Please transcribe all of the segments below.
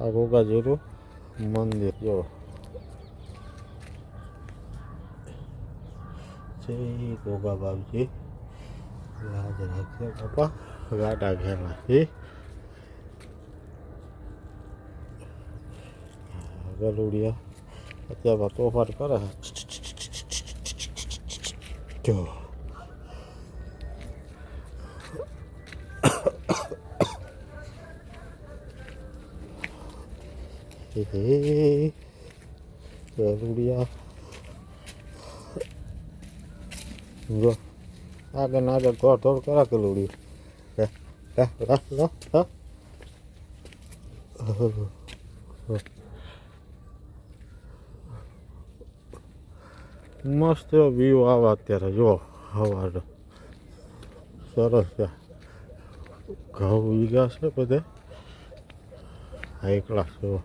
આ ગોગાજીનું મંદિર જો જય ગોગા બાપજી લાજ રાખજો બાપા ગાડા ઘેલા છે ગલુડિયા અત્યારમાં તોફાન કરે જો હે ગલુડિયા જો આગળ ને આગળ દોડ દોડ કરા લે મસ્ત વ્યૂ આવે અત્યારે જો હવાનો સરસ છે ઘઉં વીઘા છે બધે હાઈ ક્લાસ જો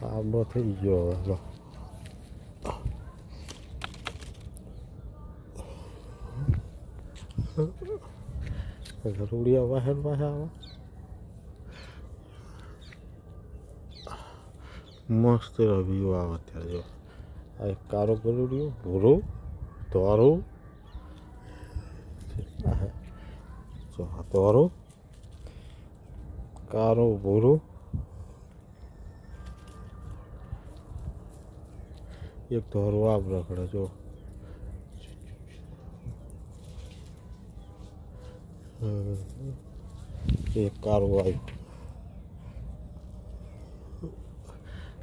આંબો થઈ ગયો હવે લો રૂડિયા વાહેર વાહે આવે મસ્ત વ્યૂ આવે અત્યારે જો આ એક કારો ગરુડિયો ભૂરો તોરો જો આ તોરો કારો ભૂરો એક તોરો આમ રખડે, જો. એક કારો આવ્યો.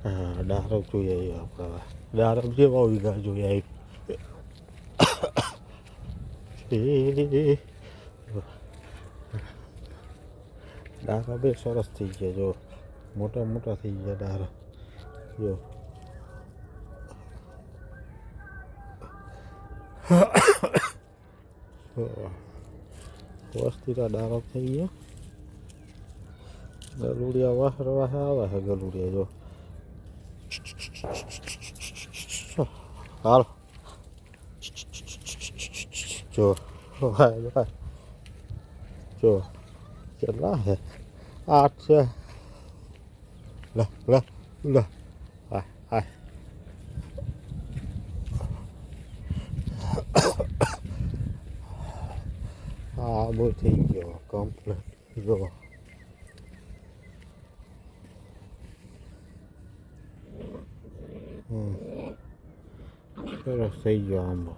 હા ડારક જોઈએ આપણા. ડારક જેવા વીઘા જોઈ આવી ડારા બે સરસ થઈ ગયા, જો. મોટા મોટા થઈ ગયા ડારા જો. વસ્તીના ડારો થઈ ગયો. ગલુડિયા વાહર વાહ આવે છે ગલુડિયા, જો. હાલ. જો ભાઈ ભાઈ જો કેટલા છે આઠ છે. લે લે લે. હા બહુ થઈ ગયો કમ્પ્લીટ જો હમ સરસ થઈ ગયો આંબો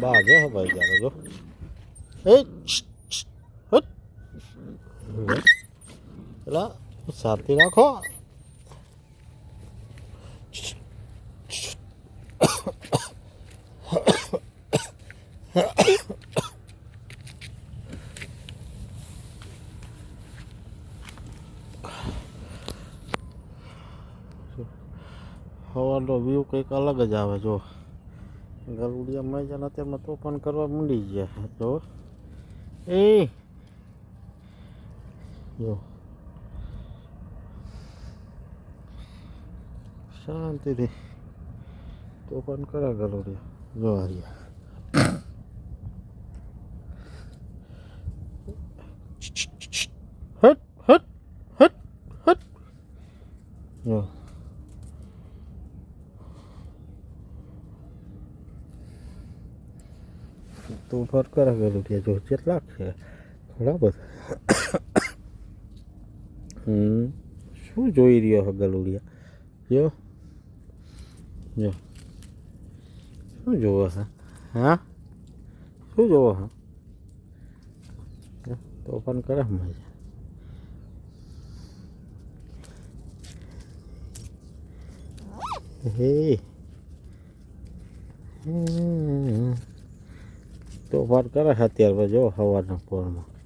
બા જો ભાઈ જ્યારે જો એ પેલા શાંતિ રાખો સવારનો વ્યૂ કંઈક અલગ જ આવે, જો. ગલુડિયા મજાના તેમાં તોફાન કરવા માંડી ગયા જો. એ! જો. શાંતિથી તોફાન કરે ગલુડિયા જો હરિયા. તું ફર કરે ગયેલું કે જો કેટલાક છે થોડા બધા. શું જોઈ રહ્યો છે ગલુડિયા? જો. જો. શું જોવો છે હા? શું જોવો હા? તો પણ કરે મજા હે. હમ તો વાર કરે છે અત્યારે જો સવારના પોરમાં.